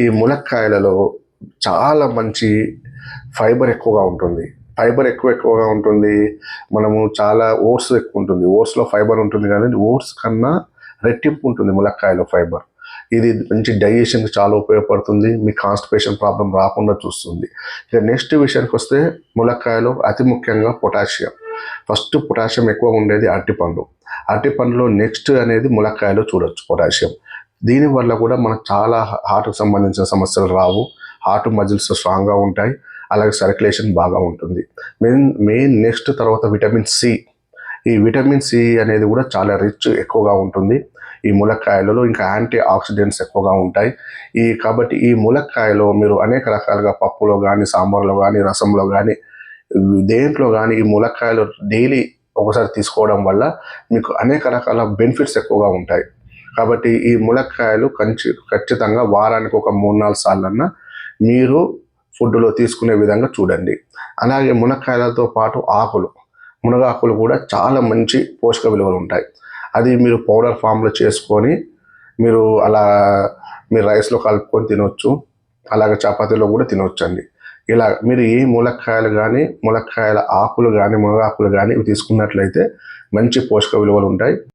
ఈ ములక్కాయలలో చాలా మంచి ఫైబర్ ఎక్కువగా ఉంటుంది. ఫైబర్ ఎక్కువ ఎక్కువగా ఉంటుంది. మనము చాలా ఓట్స్ ఎక్కువ ఉంటుంది. ఓట్స్లో ఫైబర్ ఉంటుంది కానీ ఓట్స్ కన్నా రెట్టింపు ఉంటుంది ములక్కాయలో ఫైబర్. ఇది మంచి డైజెషన్కి చాలా ఉపయోగపడుతుంది. మీ కాన్స్టిపేషన్ ప్రాబ్లం రాకుండా చూస్తుంది. ఇక నెక్స్ట్ విషయానికి వస్తే ములక్కాయలో అతి ముఖ్యంగా పొటాషియం. ఫస్ట్ పొటాషియం ఎక్కువ ఉండేది అరటిపండు. అరటిపండులో నెక్స్ట్ అనేది ములక్కాయలో చూడొచ్చు పొటాషియం. దీనివల్ల కూడా మనకు చాలా హార్ట్కు సంబంధించిన సమస్యలు రావు. హార్ట్ మజిల్స్ స్ట్రాంగ్గా ఉంటాయి. అలాగే సర్క్యులేషన్ బాగా ఉంటుంది. మెయిన్ మెయిన్ నెక్స్ట్ తర్వాత విటమిన్ సి ఈ విటమిన్ సి అనేది కూడా చాలా రిచ్ ఎక్కువగా ఉంటుంది. ఈ ములక్కాయలలో ఇంకా యాంటీ ఆక్సిడెంట్స్ ఎక్కువగా ఉంటాయి. ఈ కాబట్టి ఈ ములక్కాయలో మీరు అనేక రకాలుగా పప్పులో కానీ సాంబార్లో కానీ రసంలో కానీ దేంట్లో కానీ ఈ ములక్కాయలు డైలీ ఒకసారి తీసుకోవడం వల్ల మీకు అనేక రకాల బెనిఫిట్స్ ఎక్కువగా ఉంటాయి. కాబట్టి ఈ ములక్కాయలు కంచి ఖచ్చితంగా వారానికి ఒక మూడు నాలుగు సార్లన్నా మీరు ఫుడ్లో తీసుకునే విధంగా చూడండి. అలాగే మునక్కాయలతో పాటు ఆకులు. మునగాకులు కూడా చాలా మంచి పోషక విలువలు ఉంటాయి. అది మీరు పౌడర్ ఫామ్లో చేసుకొని మీరు అలా మీరు రైస్లో కలుపుకొని తినొచ్చు. అలాగే చపాతీలో కూడా తినొచ్చు అండి ఇలా మీరు ఏ ములక్కాయలు కానీ ములక్కాయల ఆకులు కానీ మునగాకులు కానీ ఇవి తీసుకున్నట్లయితే మంచి పోషక విలువలు ఉంటాయి.